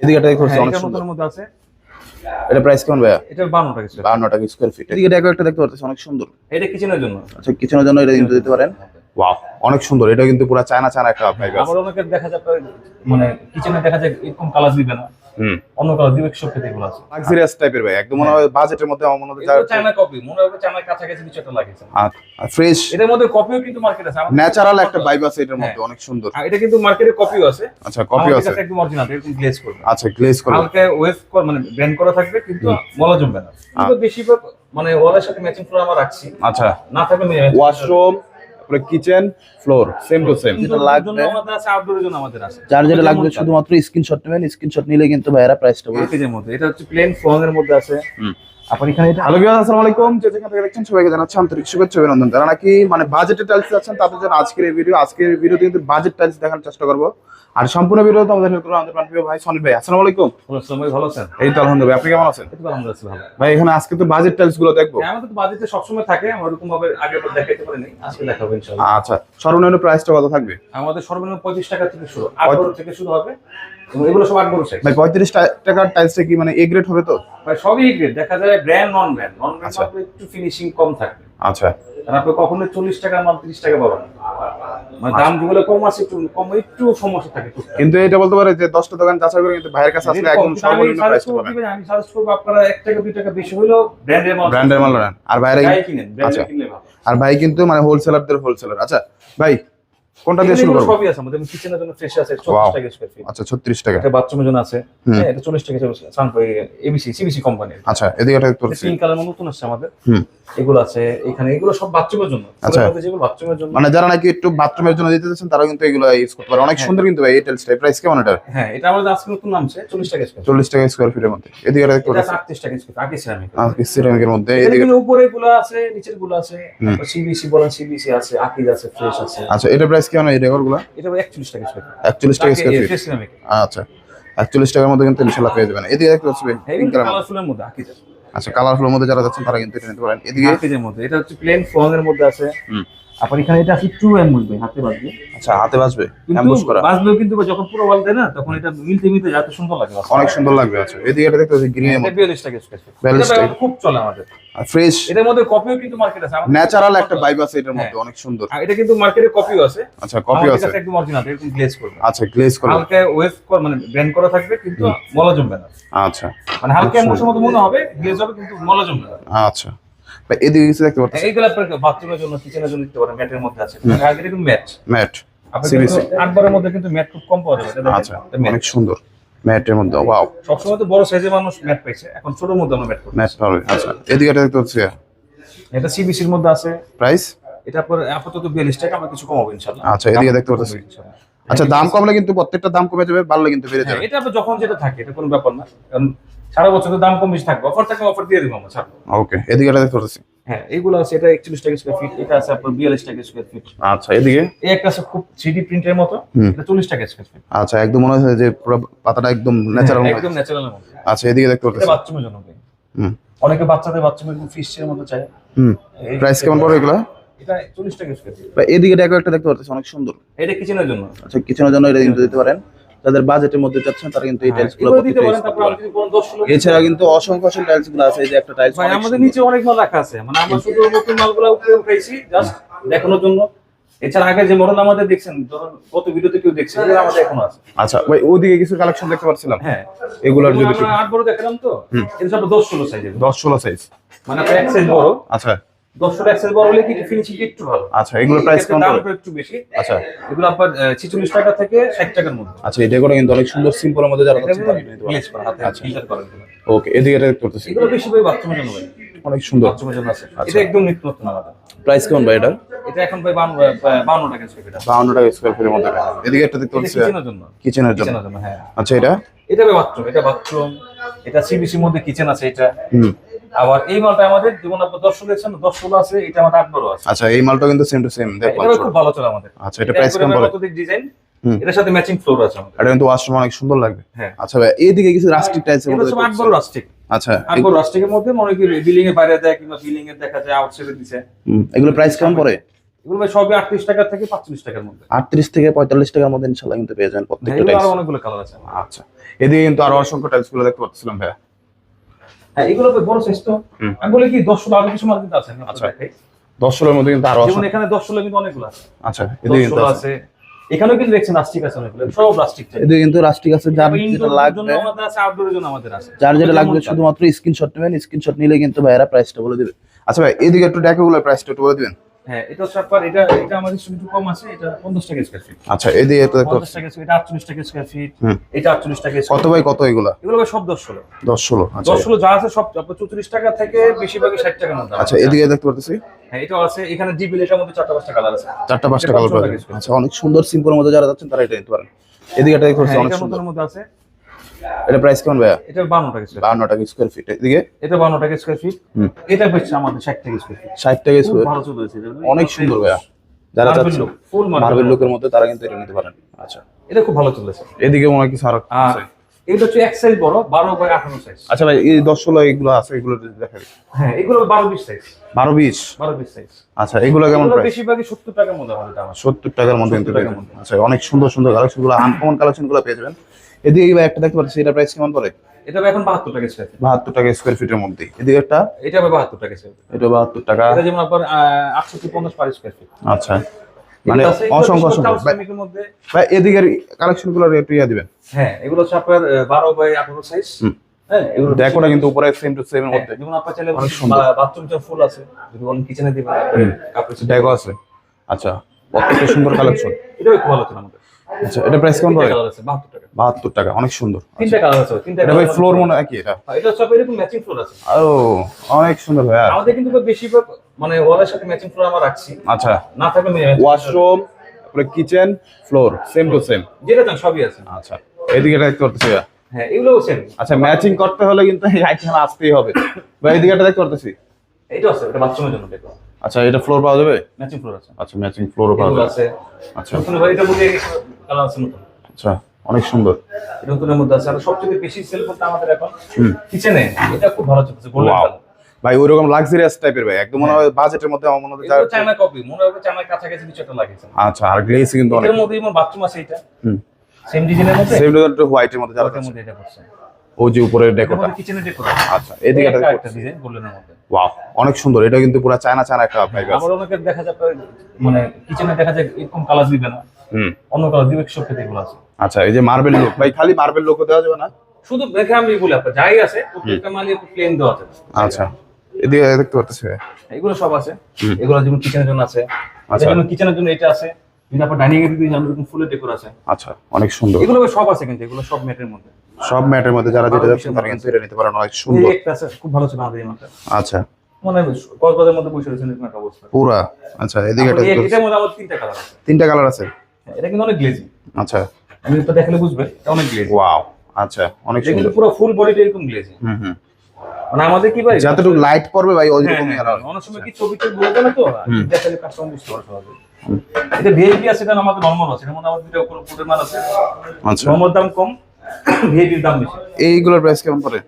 এদিকে এটা দেখতে হ্যাঁ, অনেক সুন্দর। মধ্যে আছে। এটা প্রাইস কেমন ভাইয়া? এটা 52 টাকা স্কয়ার 52 টাকা স্কোয়ার ফিট এদিকে একটা দেখতে পাচ্ছি অনেক সুন্দর। এটা কিচেনের জন্য। আচ্ছা কিচেনের জন্য এটা কিন্তু দিতে পারেন। ওয়াও অনেক সুন্দর। এটা কিন্তু পুরো চায়না চায়না একটা ভাইব আছে আমার অনেকের দেখা যায় মানে কিচেনে দেখা যায় এরকম কালার দিবে না। অন্য কালার দিবে সব ক্ষেত্রে এগুলো আছে। লাক্সারিয়াস টাইপের ভাই একদম মনে হয় বাজেটের মধ্যে আমার মনে হয় চায়না কপি মনে হবে চায়নার কাছাকাছি কিছু একটা লাগিয়েছে। ফ্রেশ এটার মধ্যে কপিও কিন্তু মার্কেট আছে। ন্যাচারাল একটা ভাইব আছে এটার মধ্যে হ্যাঁ। অনেক সুন্দর। আর এটা কিন্তু মার্কেটে কপিও আছে। আচ্ছা কপি আছে। কাছে একদম অরিজিনাল এরকম গ্লেজ করবে। আচ্ছা গ্লেজ করা হালকা ওয়েস্ট মানে ব্র্যান্ড করা থাকবে কিন্তু মলা জমবে না। কিন্তু বেশিরভাগ মানে ওয়ালের সাথে ম্যাচিং ফ্লোর আমরা রাখছি। আচ্ছা। না থাকলে ওয়াশরুম তারপরে kitchen floor same to same যেটা লাগবে আমাদের আছে আউটডোরের জন্য আমাদের আছে। যার যেটা লাগবে তার। শুধুমাত্র স্ক্রিনশট নেবেন স্ক্রিনশট নিলে কিন্তু ভাইয়ারা প্রাইসটা বলবে। মধ্যে। এটা হচ্ছে প্লেন ফ্লং এর মধ্যে আছে। আপনার এখানে এটা হ্যালো ভিউয়ার্স আসসালামু আলাইকুম। যে যেখান থেকে দেখছেন সবাইকে জানাচ্ছি আন্তরিক শুভেচ্ছা অভিনন্দন। যারা নাকি মানে টাইলস যাচ্ছেন তাদের জন্য আজকের এই ভিডিও আজকের ভিডিওতে কিন্তু বাজেট টাইলস দেখানোর চেষ্টা করব। আর সম্পূর্ণ ভিডিও তো আমাদের হেল্প করব আমাদের প্রাণপ্রিয় ভাই সনিল ভাই। আসসালামু আলাইকুম। ভালো আছেন? এই তো আলহামদুলিল্লাহ। আপনি কেমন আছেন? এটা তো আলহামদুলিল্লাহ ভালো। ভাই এখানে আজকে তো বাজেট টাইলসগুলো দেখব। হ্যাঁ, আমাদের তো বাজেটে সবসময় থাকে আমরা ওরকম ভাবে আগে তো দেখাইতে পারি নাই আজকে দেখাবো ইনশাআল্লাহ। আচ্ছা সর্বনিম্ন প্রাইসটা কত থাকবে? আমাদের সর্বনিম্ন পঁয়ত্রিশ টাকা থেকে শুরু আট বড় থেকে শুরু হবে। এগুলো সব আট ভাই পঁয়ত্রিশ টাকার টাইলসটা কি মানে এ গ্রেড হবে তো? ভাই সবই গ্রেড দেখা যায় brand non brand non brand আচ্ছা। একটু ফিনিশিং কম থাকবে। আচ্ছা। আপনি কখনো চল্লিশ টাকা মাল তিরিশ টাকা পাবেন। মানে দাম যেগুলো কম আছে একটু কম একটু সমস্যা থাকে। কিন্তু এটা বলতে পারে যে দশটা দোকান যাচাই করে কিন্তু ভাইয়ের কাছে আসলে একদম সর্বনিম্ন করব পাবেন। আমি সাজেস্ট করব আপনারা এক টাকা দুই টাকা বেশি হলেও ব্র্যান্ডের মাল ব্র্যান্ডের মাল নেন। আর গায়ে কিনেন আচ্ছা। ব্র্যান্ডের কিনলে ভালো। আর ভাই কিন্তু মানে হোলসেলারদের হোলসেলার আচ্ছা ভাই কোনটা দিয়ে শুরু করব? সবই আছে আমাদের কিচেনের জন্য ফ্রেশ আছে Wow. 40 টাকা স্কয়ার ফিট আচ্ছা ছত্রিশ টাকা। এটা বাথরুমের জন্য আছে। হ্যাঁ এটা 40 টাকা সানফাই এবিসি সিবিসি কোম্পানি আচ্ছা এদিকে একটা দেখতে পাচ্ছি পিঙ্ক কালার নতুন আসছে আমাদের। হুম। এগুলো আছে এখানে এগুলো সব বাথরুমের জন্য। আচ্ছা। যেগুলো বাথরুমের জন্য। মানে যারা নাকি একটু বাথরুমের জন্য দিতে চাচ্ছেন তারা কিন্তু এগুলো ইউজ করতে পারে। অনেক সুন্দর কিন্তু ভাই এই প্রাইস কেমন এটা হ্যাঁ এটা আমাদের আজকে নতুন নামছে 40 টাকা স্কয়ার চল্লিশ টাকা স্কোয়ার ফিটের মধ্যে। এদিকে একটা এটা পাচ্ছি 38 টাকা স্কয়ার আগে সিরামিক সিরামিকের মধ্যে এদিকে উপরে গুলো আছে নিচেরগুলো আছে সিবিসি বলেন সিবিসি আছে আকিজ আছে ফ্রেশ আছে। আচ্ছা এটা প্রাইস কেমন এই রেকর্ডগুলো এটা 41 টাকা স্কয়ার একচল্লিশ টাকা স্কোয়ার ফিট আচ্ছা। একচল্লিশ টাকার মধ্যে কিন্তু ইনশাল্লাহ পেয়ে যাবেন। এদিকে দেখতে পাচ্ছি কালার। কালারফুলের মধ্যে আকিজ আচ্ছা কালারফুলের মধ্যে যারা যাচ্ছেন তারা কিন্তু এটা নিতে পারেন। এদিকে আকিজের মধ্যে। এটা হচ্ছে প্লেন ফ্লং এর মধ্যে আছে। হুম। আপনার এখানে এটা আছে টু এম বুঝবে হাতে বাজবে। আচ্ছা হাতে বাজবে অ্যাম্বুশ করা। বাজবেও কিন্তু যখন পুরো ওয়াল দেয় না তখন এটা মিলতে মিলতে যাতে সুন্দর লাগে অনেক সুন্দর লাগবে আচ্ছা। এদিকে এটা দেখতে পাচ্ছি 42 টাকা স্কয়ার ফিট 42 এটা খুব চলে আমাদের। আর ফ্রেশ এটার মধ্যে কপিও কিন্তু মার্কেট আছে। ন্যাচারাল একটা ভাইব আছে এটার মধ্যে হ্যাঁ। অনেক সুন্দর। আর এটা কিন্তু মার্কেটে কপিও আছে। আচ্ছা কপি আছে। একদম অরিজিনাল এরকম গ্লেজ করবে। আচ্ছা গ্লেজ করা হালকা ওয়েস্ট মানে ব্র্যান্ড করা থাকবে কিন্তু মলা জমবে না। আচ্ছা। মানে হালকা এমন মতো মনে হবে গ্লেজ হবে কিন্তু মলা জমবে না। আচ্ছা। ভাই এদিকে কিছু দেখতে পাচ্ছি এইগুলো আপনার বাথরুমের জন্য কিচেনের জন্য দিতে পারেন ম্যাটের মধ্যে আছে। আগে কিন্তু ম্যাট ম্যাট সিবিসি আটবারের মধ্যে কিন্তু ম্যাট খুব কম পাওয়া যাবে আচ্ছা। অনেক সুন্দর। ম্যাটের মধ্যে ওয়াও সবসময় তো বড় সাইজের মানুষ ম্যাট পাইছে এখন ছোটর মধ্যে আমরা ম্যাট ম্যাট পাবে আচ্ছা। এদিকে এটা দেখতে পাচ্ছি এটা সিবিসির মধ্যে আছে। প্রাইস এটা আপনার আপাতত বিয়াল্লিশ টাকা আমরা কিছু কমাবো ইনশাল্লাহ আচ্ছা, এদিকে দেখতে পাচ্ছি। আচ্ছা দাম কমলে কিন্তু প্রত্যেকটা দাম কমে যাবে বাড়লে কিন্তু বেড়ে হ্যাঁ, যাবে। এটা যখন যেটা থাকে এটা কোনো ব্যাপার না। কারণ সারা বছর তো দাম কম বেশি থাকবে। অফার থাকলে অফার দিয়ে দিব আমরা ছাড়বো ওকে এদিকে এটা দেখতে পাচ্ছি। হ্যাঁ এইগুলো আছে এটা একচল্লিশ টাকা স্কোয়ার ফিট এটা আছে আপনার বিয়াল্লিশ টাকা স্কোয়ার ফিট আচ্ছা এদিকে? এই একটা আছে খুব থ্রি প্রিন্টের মতো এটা চল্লিশ টাকা স্কোয়ার ফিট আচ্ছা একদম মনে হয় যে পুরো পাতাটা একদম ন্যাচারাল একদম ন্যাচারালের মতো আচ্ছা এদিকে দেখতে পাচ্ছি। বাথরুমের জন্য। হুম। অনেকে বাচ্চাদের বাথরুমের ফিশের মতো চাই হুম। প্রাইস কেমন পড়বে এগুলো? এটা চল্লিশ টাকা স্কোয়ার ফিট এদিকে দেখো একটা দেখতে পাচ্ছি অনেক সুন্দর। এটা কিচেনের জন্য। আচ্ছা কিচেনের জন্য এটা কিন্তু দিতে পারেন। যাদের বাজেটের মধ্যে চাচ্ছেন তারা কিন্তু এই টাইলসগুলো হ্যাঁ, দিতে পারেন তারপর আপনি কোনো দশ এছাড়া কিন্তু অসংখ্য অসংখ্য টাইলসগুলো আছে এই যে একটা টাইলস ভাই আমাদের নিচে অনেক মাল রাখা আছে। মানে আমরা শুধু নতুন মালগুলো উপরে উঠাইছি জাস্ট দেখানোর জন্য। এছাড়া আগে যে মডেল আমাদের দেখছেন ধরুন কত ভিডিওতে কেউ দেখছে আমাদের এখনও আছে। আচ্ছা ভাই ওদিকে কিছু কালেকশন দেখতে পাচ্ছিলাম হ্যাঁ। এগুলোর যদি আট বড় দেখালাম তো। এটা সব দশ ষোলো সাইজের দশ ষোলো সাইজ মানে এক সাইজ বড়। আচ্ছা। দশ ষোলো এক সাইজ বড় হলে কি ফিনিশিং একটু ভালো? আচ্ছা এগুলোর প্রাইস কেমন দামটা একটু বেশি। আচ্ছা। এগুলো আপনার ছিচল্লিশ টাকা থেকে ষাট টাকার মধ্যে। আচ্ছা এটা করে কিন্তু অনেক সুন্দর সিম্পলের মধ্যে যারা করা হাতে আচ্ছা। ফিল্টার করা ওকে এদিকে এটা দেখতে এগুলো বেশি ভাই বাথরুমের জন্য ভাই। অনেক সুন্দর। বাথরুমের জন্য আছে। আচ্ছা। এটা একদম নিত্য নতুন আমাদের প্রাইস কেমন ভাই এটা এটা এখন ভাই বান্ন বান্ন টাকা স্কোয়ার ফিট টাকা স্কোয়ার ফিটের মধ্যে। এদিকে একটা দেখতে পাচ্ছি। কিচেনের জন্য। কিচেনের জন্য। হ্যাঁ। আচ্ছা এটা? এটা বাথরুম এটা বাথরুম এটা সিবিসির মধ্যে কিচেন আছে এটা। হুম। আবার এই মালটা আমাদের যেমন আপনার দশ ষোলো দেখছেন দশ ষোলো আছে এটা আমাদের আট আছে। আচ্ছা এই মালটা কিন্তু সেম টু সেম দেখো এটা খুব ভালো চলে আমাদের। আচ্ছা এটা প্রাইস কেমন ডিজাইন। এটার সাথে ম্যাচিং ফ্লোর আছে আমাদের। এটা কিন্তু ওয়াশরুম অনেক সুন্দর লাগবে। হ্যাঁ। আচ্ছা ভাই এইদিকে কিছু রাস্টিক টাইলস এর মধ্যে আট রাস্টিক আচ্ছা আট রাস্টিকের মধ্যে মনে বিল্ডিং এর বাইরে দেয় কিংবা বিল্ডিং এর দেখা যায় আউটসাইডে দিছে। এগুলো প্রাইস কেমন পড়ে? এগুলো ভাই সবই আটত্রিশ টাকা থেকে পাঁচচল্লিশ টাকার মধ্যে। আটত্রিশ থেকে পঁয়তাল্লিশ টাকার মধ্যে ইনশাল্লাহ কিন্তু পেয়ে যাবেন হ্যাঁ, প্রত্যেকটা টাইলস অনেকগুলো কালার আছে। আচ্ছা এদিকে কিন্তু আরও অসংখ্য টাইলসগুলো দেখতে পাচ্ছিলাম ভাইয়া। হ্যাঁ এগুলো বড় সাইজ তো। আমি বলি কি দশ ষোলো আরও কিছু মাল কিন্তু আছে আচ্ছা। দশ ষোলোর মধ্যে কিন্তু আরও যেমন এখানে দশ ষোলো কিন্তু অনেকগুলো আছে। আচ্ছা এদিকে আছে। এখানেও কিন্তু দেখছেন রাস্টিক আছে অনেকগুলো সব রাস্টিক এদিকে কিন্তু আছে যার যেটা লাগবে। জন্য আমাদের আছে আউটডোরের জন্য আমাদের আছে। যার যেটা যেমন লাগবে চান। শুধুমাত্র স্ক্রিনশট নেবেন স্ক্রিনশট নিলে কিন্তু ভাইয়ারা প্রাইসটা বলে দিবে। আচ্ছা ভাই এদিকে একটু ডেকোগুলোর প্রাইসটা একটু বলে দিবেন। হ্যাঁ এটা এটা এটা আমাদের একটু কম আছে এটা পঞ্চাশ টাকা স্কোয়ার ফিট আচ্ছা টাকা এটা টাকা স্কোয়ার ফিট এটা আটচল্লিশ টাকা কত বাই কত এগুলা? এগুলো সব আচ্ছা। যা আছে সব টাকা থেকে বেশিরভাগই টাকার মধ্যে আচ্ছা এদিকে দেখতে পাচ্ছি হ্যাঁ এটাও আছে এখানে ডিবিল এটার মধ্যে চারটা পাঁচটা কালার আছে। চারটা পাঁচটা কালার। আচ্ছা অনেক সুন্দর সিম্পলের মধ্যে যারা যাচ্ছেন তারা এটা নিতে পারেন। এদিকে এটা দেখতে পাচ্ছি হ্যাঁ অনেক সুন্দর। মধ্যে আছে। এটা প্রাইস কেমন ভাইয়া? এটা বান্ন টাকা স্কোয়ার বান্ন টাকা স্কোয়ার ফিট এদিকে? এটা বান্ন টাকা স্কোয়ার ফিট এটা হচ্ছে আমাদের ষাট টাকা স্কোয়ার ফিট ষাট টাকা খুব স্কোয়ার ভালো চলেছে অনেক সুন্দর ভাইয়া। যারা চাচ্ছেন look, মার্বেল লুকের মধ্যে তারা কিন্তু এটা নিতে পারেন। আচ্ছা। এটা খুব ভালো চলেছে এদিকে মনে হয় কিছু আরও এটা হচ্ছে এক সাইজ বড় বারো বাই আঠারো সাইজ আচ্ছা ভাই এই দশ ষোলো এগুলো আছে এগুলো যদি হ্যাঁ এগুলো বারো বিশ সাইজ বারো বিশ? বারো বিশ সাইজ আচ্ছা এগুলো কেমন প্রাইস বেশিরভাগই সত্তর টাকার মধ্যে দাম আছে সত্তর টাকার মধ্যে কিন্তু। আচ্ছা অনেক সুন্দর সুন্দর কালেকশনগুলো আনকমন কালেকশনগুলো পেয়ে যাবেন। এদিকে ভাই একটা দেখতে পাচ্ছি এটা প্রাইস কেমন পড়ে? এটা এখন বাহাত্তর টাকা স্কোয়ার ফিট বাহাত্তর টাকা স্কোয়ার ফিটের মধ্যে এদিকে একটা? এটা হবে বাহাত্তর টাকা স্কোয়ার ফিট এটা বাহাত্তর টাকা। এটা যেমন আপনার আটষট্টি পঞ্চাশ পার স্কোয়ার ফিট আচ্ছা। মানে অসংখ্য অসংখ্য। ভাই- মধ্যে। ভাই এদিকের কালেকশনগুলো একটু ইয়া দিবেন। হ্যাঁ এগুলো হচ্ছে আপনার আহ, বারো বাই আঠারো সাইজ হ্যাঁ এগুলো দেখো না কিন্তু উপরে সেম টু সেম এর হ্যাঁ, মধ্যে যেমন আপনার চাইলে সুন্দর। ফুল আছে। যদি বলেন কিচেনে দিবেন হুম। কাপড় দেখো আছে। আচ্ছা কত সুন্দর কালেকশন এটাও খুব ভালো ছিল আমাদের। আচ্ছা এটা প্রাইস কেমন তিনটা পড়ে কালার আছে বাহাত্তর টাকা। বাহাত্তর টাকা অনেক সুন্দর। তিনটা কালার আছে তিনটা এটা ভাই ফ্লোর মনে হয় কি এটা? হ্যাঁ, এটা আপনার এরকম ম্যাচিং ফ্লোর আছে। ও অনেক সুন্দর ভাইয়া আমাদের কিন্তু বেশিরভাগ মানে ওয়ালের সাথে ম্যাচিং ফ্লোর আমরা রাখছি। আচ্ছা। না থাকলে ওয়াশরুম তারপরে kitchen floor same to same যেটা চান সবই আছে। আচ্ছা এদিকে এটা পারতেছি হ্যাঁ এগুলোও সেম আচ্ছা ম্যাচিং করতে হলে কিন্তু এই আইটেম আসতেই হবে। ভাই এদিকে এটা পারতেছি? এইটা আছে এটা বাথরুমের জন্য দেখো আচ্ছা এটা ফ্লোর পাওয়া যাবে? ম্যাচিং ফ্লোর আছে। আচ্ছা ম্যাচিং ফ্লোরও পাওয়া যাবে। আছে। আচ্ছা। ভাই এটা মধ্যে কালার আছে আচ্ছা অনেক সুন্দর। এটা নতুনের মধ্যে আছে। আর সবচেয়ে বেশি সেল করতে আমাদের এখন কিচেনে এটা খুব ভালো চলছে গোল্ডেন. কালার ভাই ওইরকম লাক্সারিয়াস টাইপের ভাই। একদম মনে হয় বাজেটের মধ্যে আমার মনে হয় চায়না কপি মনে হবে চায়নার কাছাকাছি কিছু একটা লাগিয়েছে। আচ্ছা আর গ্লেসি কিন্তু অনেক। এটার মধ্যে যেমন বাথরুম আছে এটা হুম। সেম ডিজাইনের মধ্যে? সেম একটু হোয়াইটের মধ্যে যারা মধ্যে এটা করছে। ও যে উপরে ডেকোটা কিচেনের ডেকোর আচ্ছা এদিকে একটা ডিজাইন গোল্ডেনের মধ্যে ওয়াও অনেক সুন্দর। এটা কিন্তু পুরো চায়না চায়না একটা ভাইব আছে। আবার অনেকের দেখা যায় মানে কিচেনে দেখা যায় এরকম কালার দিবে না। হুম। অন্য কালার দিবে সব ক্ষেত্রে এগুলো আছে। আচ্ছা এই যে মার্বেল লুক ভাই খালি মার্বেল লুকও দেওয়া যাবে না? শুধু দেখে আমি বলি আপনার যাই আছে প্রত্যেকটা মালই একটু প্লেন দেওয়া আছে। আচ্ছা এদিকে দেখতে পাচ্ছি। এগুলো সব আছে। এগুলো যেমন কিচেনের জন্য আছে। আচ্ছা। কিচেনের জন্য এটা আছে। কিন্তু আপনার ডাইনিং এর দিকে যেমন এরকম ফুলের ডেকোর আছে আচ্ছা অনেক সুন্দর। এগুলো সব আছে কিন্তু এগুলো সব ম্যাটের মধ্যে। সব ম্যাটের মধ্যে যারা যেটা যাচ্ছেন তারা কিন্তু এটা নিতে পারেন অনেক এই একটা আছে খুব ভালো ছিল আমাদের এই আচ্ছা। মানে কক্সবাজারের মধ্যে বসে রয়েছেন এরকম একটা অবস্থা। পুরা। আচ্ছা এদিকে তারপরে এটার মধ্যে আমার তিনটা কালার আছে। তিনটা কালার আছে? হ্যাঁ, এটা কিন্তু অনেক গ্লেজি আচ্ছা। আমি তো দেখলে বুঝবে এটা অনেক গ্লেজি ওয়াও আচ্ছা অনেক কিন্তু পুরো ফুল বডিটা এরকম গ্লেজি হুম হুম। মানে আমাদের কি ভাই যতটুকু লাইট পড়বে ভাই ওই হ্যাঁ, হ্যাঁ, আর অনেক সময় কি ছবিতে বলতে না তো। দেখালে কাস্টমার বুঝতে পারে সহজে এটা ভিআইপি আছে এটা আমাদের নরমাল আছে। এর মধ্যে আমাদের দুটো উপরে উপরে মাল আছে। আচ্ছা। নরমাল দাম কম ভিআইপির দাম বেশি। এইগুলোর প্রাইস কেমন পড়ে?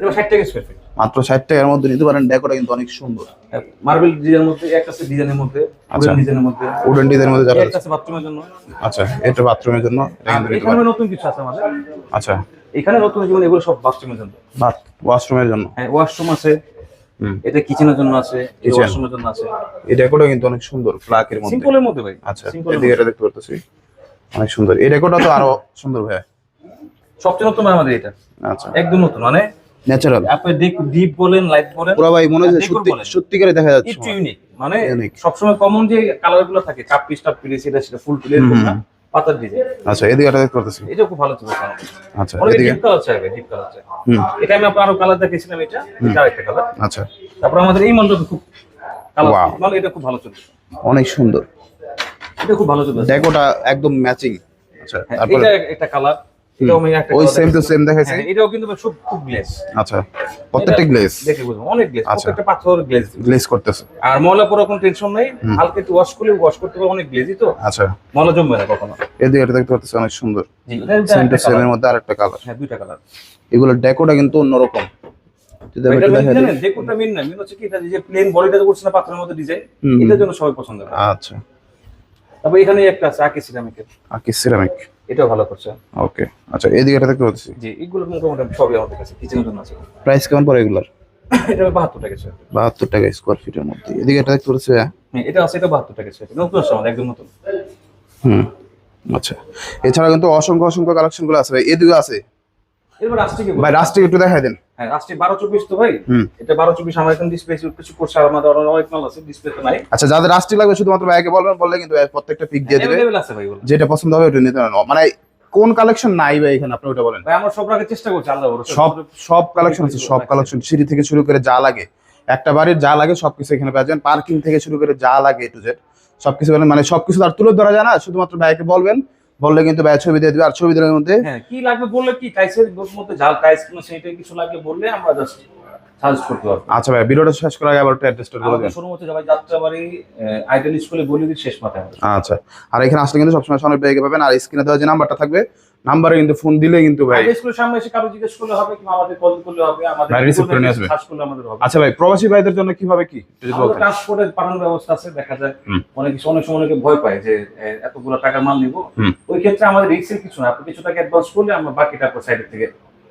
এবার ষাট টাকা স্কোয়ার ফিট মাত্র ষাট টাকার মধ্যে নিতে পারেন ডেকোটা কিন্তু অনেক সুন্দর। মার্বেল ডিজাইনের মধ্যে একটা আছে ডিজাইনের মধ্যে আচ্ছা। ডিজাইনের মধ্যে। উডেন ডিজাইনের মধ্যে যারা একটা আছে বাথরুমের জন্য। আচ্ছা এটা বাথরুমের জন্য এটা নিতে এখানে নতুন কিছু আছে আমাদের। আচ্ছা। এখানে নতুন জীবন এগুলো সব বাথরুমের জন্য। বাথ ওয়াশরুমের জন্য। হ্যাঁ ওয়াশরুম আছে। এটা কিচেনের জন্য আছে। ওয়াশরুমের জন্য আছে। এই ডেকোটা কিন্তু অনেক সুন্দর ফ্লাকের মধ্যে। সিম্পলের মধ্যে ভাই আচ্ছা এদিকে এটা দেখতে পারতেছি। অনেক সুন্দর। এই ডেকোটা তো আরও সুন্দর ভাই সবচেয়ে নতুন আমাদের এটা। আচ্ছা। একদম নতুন মানে ন্যাচারাল আপনি দেখ ডিপ বলেন লাইট বলেন পুরো ভাই মনে হয় সত্যি। সত্যিকারে দেখা যাচ্ছে ইউনিক মানে। সবসময় কমন যে কালারগুলো থাকে কাপ পিস টাপ পিস এটা সেটা ফুল এরকম না। পাতার ডিজাইন আচ্ছা এদিকে এটা দেখতে পারতেছি। এটা খুব ভালো ছিল আচ্ছা এদিকে? ডিপ কালার চাইবে ডিপ কালার চাই এটা আমি আপনার আরও কালার দেখেছিলাম এটা এটা আরেকটা কালার আচ্ছা। তারপর আমাদের এই মালটা খুব কালার. মানে এটা খুব ভালো চলছে অনেক সুন্দর। এটা খুব ভালো চলছে ডেকোটা একদম ম্যাচিং আচ্ছা তারপর? এটা একটা কালার একটা ওই সেম টু সেম দেখাইছি হ্যাঁ, এটাও কিন্তু খুব গ্লেজ আচ্ছা প্রত্যেকটা গ্লেজ দেখে অনেক গ্লেজ আচ্ছা। প্রত্যেকটা পাথর গ্লেজ গ্লেজ করতেছে। আর ময়লা পড়ার কোনো টেনশন নেই হালকা একটু ওয়াশ করলে ওয়াশ করতে পারবে অনেক গ্লেজি তো। আচ্ছা। ময়লা জমবে না কখনো। দেখতে অনেক সুন্দর। সেম টু সেম এর মধ্যে আরেকটা কালার হ্যাঁ দুইটা কালার এগুলো ডেকোটা কিন্তু অন্যরকম। মেন মেন না। মেন হচ্ছে কি এটা যে প্লেন বডিটা করছে না পাথরের মধ্যে ডিজাইন এটার জন্য সবাই পছন্দ করে। আচ্ছা। তারপর এখানে একটা আছে আকি সিরামিকের আকি সিরামিক এটাও ভালো করছে। ওকে। আচ্ছা এদিকে এটা দেখতে পাচ্ছি জি এগুলো মোটামুটি সবই আমাদের কাছে কিচেনের জন্য আছে। প্রাইস কেমন পড়ে এগুলার? এটা বাহাত্তর টাকা স্যার বাহাত্তর টাকা স্কোয়ার ফিটের মধ্যে। এদিকে এটা দেখতে পাচ্ছি হ্যাঁ এটা আছে এটা বাহাত্তর টাকা স্যার নতুন আসছে একদম নতুন। হুম আচ্ছা। এছাড়া কিন্তু অসংখ্য অসংখ্য কালেকশনগুলো আছে ভাই। এদিকে আছে। ভাই রাষ্ট্রিক একটু দেখাই দেন। হ্যাঁ রাষ্ট্রীয় বারো চব্বিশ তো ভাই। এটা বারো চব্বিশ আমার এখন ডিসপ্লে কিছু করছে আর আমাদের অনেক মাল আছে ডিসপ্লে তো নাই। আচ্ছা যাদের রাষ্ট্রিক লাগবে শুধুমাত্র ভাইকে বলবেন বললে কিন্তু প্রত্যেকটা পিক দিয়ে দেবে। যেটা পছন্দ হবে ওটা নিতে মানে কোন কালেকশন নাই ভাই এখানে? আপনি ওটা বলেন। ভাই আমরা সব রাখার চেষ্টা করছি আল্লাহ সব সব কালেকশন আছে সব কালেকশন সিঁড়ি থেকে শুরু করে যা লাগে। একটা বাড়ির যা লাগে সবকিছু এখানে পাওয়া যাবেন পার্কিং থেকে শুরু করে যা লাগে টু জেড সবকিছু মানে সবকিছু আর তুলে ধরা যায় না। শুধুমাত্র ভাইকে বলবেন বললে কিন্তু ভাই ছবি দিয়ে দিবে, আর ছবি দেওয়ার মধ্যে হ্যাঁ কি লাগবে বললে কি? টাইসের মধ্যে জাল টাইস কোনো সেটা কিছু লাগবে বললে আমরা জাস্ট সাজেস্ট করতে পারব। আচ্ছা ভাই ভিডিওটা শেষ করার আগে আবার একটু অ্যাড্রেসটা বলে দেন। শোরুম হচ্ছে যাবে যাত্রাবাড়ি স্কুলে বলি শেষ মাথায় আচ্ছা আর এখানে আসলে কিন্তু সবসময় সনদ ভাইকে পাবেন আর স্ক্রিনে দেওয়া যে নাম্বারটা থাকবে নাম্বারে কিন্তু ফোন দিলে কিন্তু ভাই স্কুলের সামনে এসে কারও জিজ্ঞেস করলে হবে কিংবা আমাদের কল করলে হবে আমাদের ভাই receive করে নিয়ে আসবে। করলে আমাদের হবে। আচ্ছা ভাই প্রবাসী ভাইদের জন্য কীভাবে কি? আমাদের ট্রান্সপোর্টের পাঠানোর ব্যবস্থা আছে দেখা যায়। অনেক কিছু অনেক সময় অনেকে ভয় পায় যে এতগুলো টাকার মাল নিব। ওই ক্ষেত্রে আমাদের রিক্সের কিছু না। আপনি কিছু টাকা অ্যাডভান্স করলে আমরা বাকিটা সাইডের থেকে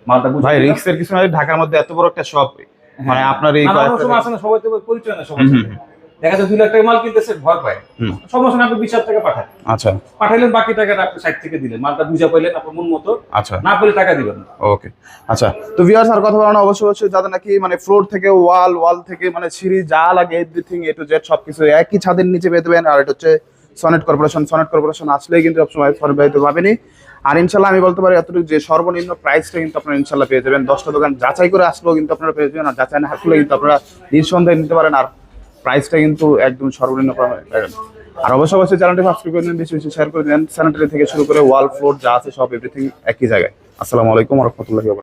মালটা ভাই। রিক্সের কিছু না ঢাকার মধ্যে এত বড় একটা শপ মানে আপনার এই সময় না সবাই তো পরিচয় না সবার দেখা যায় দুই লাখ টাকা মাল কিনতেছে ভয় পায়। সমস্যা না আপনি বিশ হাজার টাকা পাঠান। আচ্ছা। পাঠাইলেন বাকি টাকাটা আপনি সাইড থেকে দিলেন। মালটা বুঝা পাইলেন আপনার মন মতো। আচ্ছা। না পেলে টাকা দিবেন ওকে। আচ্ছা তো ভিউয়ার্স আর কথা বলানো অবশ্যই অবশ্যই যাদের নাকি মানে ফ্লোর থেকে ওয়াল ওয়াল থেকে মানে সিঁড়ি যা লাগে এভরিথিং এ টু জেড সবকিছু একই ছাদের নিচে পেয়ে দেবেন আর এটা হচ্ছে সনেট কর্পোরেশন সনেট কর্পোরেশন আসলেই কিন্তু সবসময় ভাইতে পাবেনি। আর ইনশাল্লাহ আমি বলতে পারি এতটুকু যে সর্বনিম্ন প্রাইসটা কিন্তু আপনারা ইনশাল্লাহ পেয়ে যাবেন। দশটা দোকান যাচাই করে আসলেও কিন্তু আপনারা পেয়ে যাবেন। আর যাচাই না আসলে কিন্তু আপনারা নিঃসন্দেহে নিতে পারেন। আর প্রাইসটা কিন্তু একদম সর্বনিম্ন করা পাবেন। আর অবশ্যই অবশ্যই চ্যানেলটি সাবস্ক্রাইব করে দিন বেশি বেশি শেয়ার করে দিন। স্যানিটারি থেকে শুরু করে ওয়াল ফ্লোর যা আছে সব এভরিথিং একই জায়গায়। আসসালামু আলাইকুম রহমতুল্লাহি